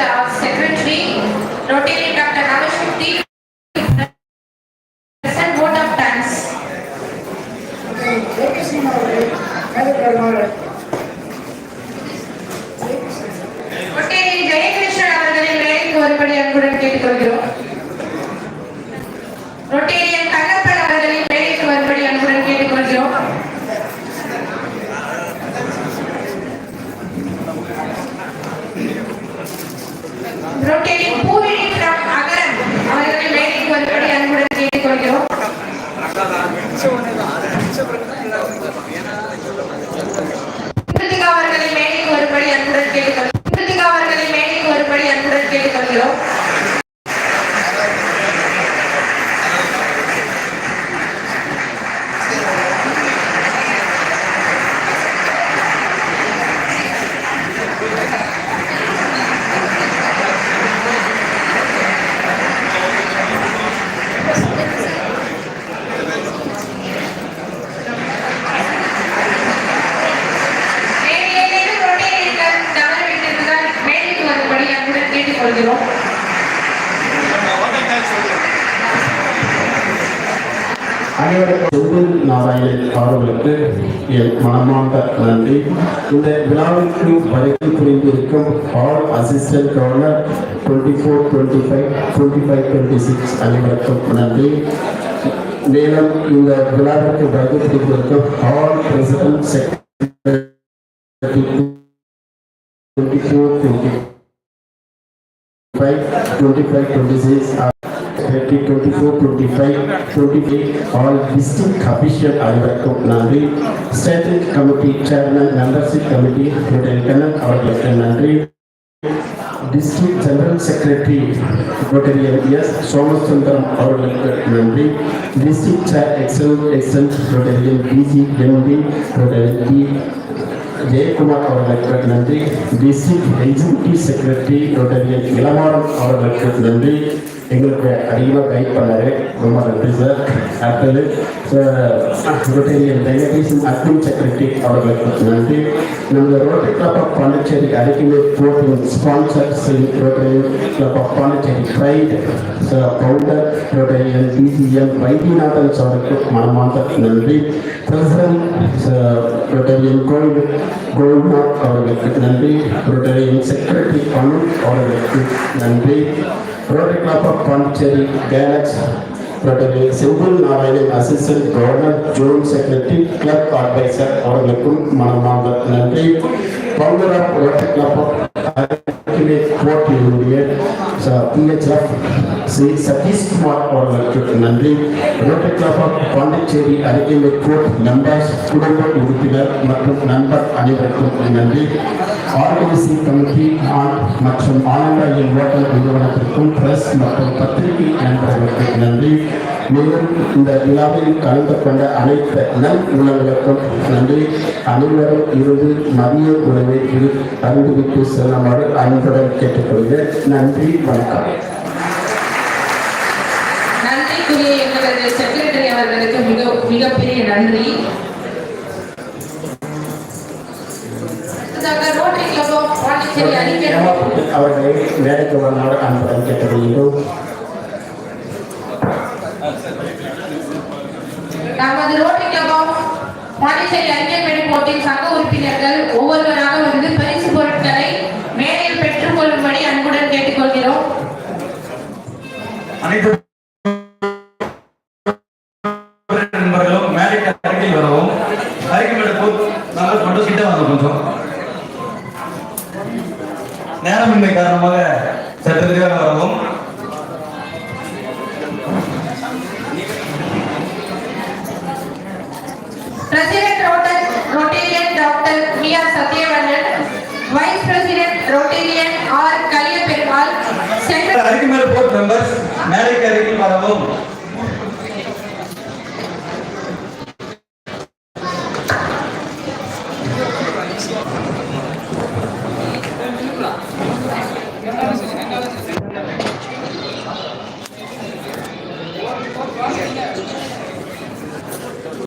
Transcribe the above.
we invite uh, Secretary Rotary Dr. Navashakti present vote of thanks. Jayakrishnan அவர்கள் மேலக்காரமாக ஒட்டேரி ஜெயகிருஷ்ணன் அவர்களை வேலைக்கு வரும்படி அன்புடன் கேட்டுக்கொள்கிறோம் ரொட்டேரியன் கண்ணப்பன் அவர்களை வேலைக்கு வரும்படி அன்புடன் கேட்டுக்கொள்கிறோம் ரொட்டேரியன் பூவிழி from அகரம் அவர்களை வேலைக்கு வரும்படி அன்புடன் கேட்டுக்கொள்கிறோம் கிருத்திகா அவர்களை மேடைக்கு வரும்படி அன்புடன் கேட்டுக்கொள்கிறோம் கிருத்திகா அவர்களை மேடைக்கு வரும்படி அன்புடன் கேட்டுக்கொள்கிறோம் மேடையிலேயும் ரொட்டேரியன்கள் தவறு விட்டிருந்தால் மேடைக்கு வரும்படி வைக்கிறோம் அனைவருக்கும் நாராயணன் அவர்களுக்கு என் மனமார்ந்த நன்றி. இந்த விழாவிற்கு வருகை புரிந்திருக்கும் all assistant governor twenty four twenty five twenty five twenty six அனைவருக்கும் நன்றி. மேலும் இந்த விழாவிற்கு வருகை புரிந்திருக்கும் all president secretary twenty four twenty five twenty five twenty six 24, 25, 28, all district official அனைவருக்கும் நன்றி static committee chairman membership committee Kannan அவர்களுக்கு நன்றி district general secretary Rotarian S Somasundaram அவர்களுக்கு நன்றி district chair excel excel Rotarian PG MP Rotarian P Jayakumar அவர்களுக்கு நன்றி. District executive secretary Rotarian Ilamaran அவர்களுக்கு நன்றி. எங்களுக்கு அதிகமாக கைட் பண்ணார். ரொம்ப நன்றி சார் அடுத்தது ரோட்டரியன் டெலிகேஷன் அட்மின் செக்ரட்டரி அவர்களுக்கு நன்றி. நமது ரோட்டரி கிளப் ஆஃப் பாண்டிச்சேரி அடிக்கடி sponsors Rotarian club of Pondicherry pride mister founder Rotarian TCM Vaithiyanathan சாருக்கு மனமார்ந்த நன்றி. பிரசிடன்ட் ரோட்டரியன் கோல்டு கோல்நாத் அவர்களுக்கு நன்றி. ரோட்டரியன் செக்ரட்டரி அனு அவர்களுக்கு நன்றி. Rotary club of Pondicherry கேலக்ஸ் Rotary Senthil Narayanan assistant governor zone secretary club adviser அவர்களுக்கும் மனமார்ந்த நன்றி. Founder of Rotary club of போட்டியினுடைய PHF Shri Sathishkumar அவர்களுக்கு நன்றி ரோட்டரி கிளப் ஆஃப் பாண்டிச்சேரி அருகில் கோட் மெம்பர்ஸ் குடும்ப உறுப்பினர் மற்றும் நண்பர் அனைவருக்கும் நன்றி ஆர்கனைசிங் கமிட்டி மற்றும் ஆனந்தாயின் ஓட்டல் நிறுவனத்திற்கும் பிரஸ் மற்றும் பத்திரிகை நண்பர்களுக்கு நன்றி. மேலும் இந்த விழாவில் கலந்து கொண்ட அனைத்து நல் உணவுகளுக்கும் நன்றி. அனைவரும் இருந்து மதிய உணவை அறிந்துவிட்டு செல்லுமாறு அன்புடன் கேட்டுக்கொள்கிறேன் நன்றி வணக்கம். நன்றிக்குரிய எங்களது செக்ரட்டரி அவர்களுக்கு மிக மிகப்பெரிய நன்றி. அவர்களை வேலைக்கு வருமாறு அன்புடன் கேட்டுக்கொள்கிறோம் நமது போட்டியின் சங்க உறுப்பினர்கள் ஒவ்வொருவராக வந்து பரிசு பொருட்களை மேடையில் பெற்றுக்கொள்ளும்படி அன்புடன் கேட்டுக்கொள்கிறோம். அனைத்து நேரமின்மை காரணமாக சற்று விரைவாக வரவும். President rotor Rotarian doctor V R Sathyavarnan vice president Rotarian R Kaliyaperumal secretary அருகில் மேல் போர்ட் மெம்பர்ஸ் மேடைக்கு அருகில் வரவும்.